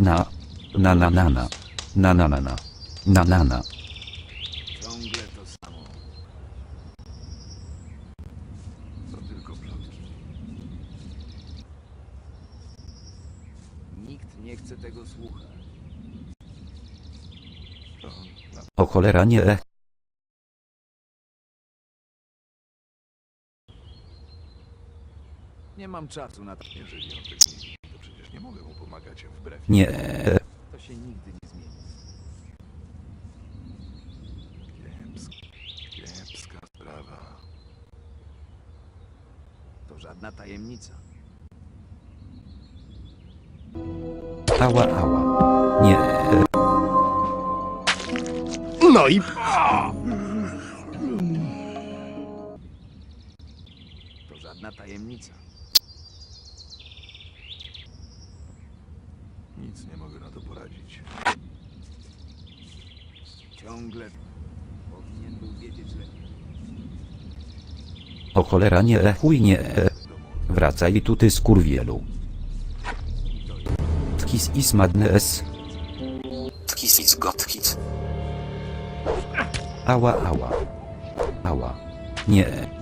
Na. Na na na na. Na na na na. Na na na. Ciągle to samo. To tylko plotki. Nikt nie chce tego słuchać. O cholera nie. Nie mam czasu na to. jeżeli on tego nie widzi, nie mogę mu pomagać wbrew. Nie. To się nigdy nie zmieni. Kiepska, kiepska sprawa. To żadna tajemnica. Ała ała. Nie. No i To żadna tajemnica. Nic nie mogę na to poradzić. Ciągle. Powinien był wiedzieć lepiej. O cholera nie. Chuj nie. Wracaj tu ty skurwielu. Tkis is madness. Tkis is gotkit. Ała ała. Ała. Nie.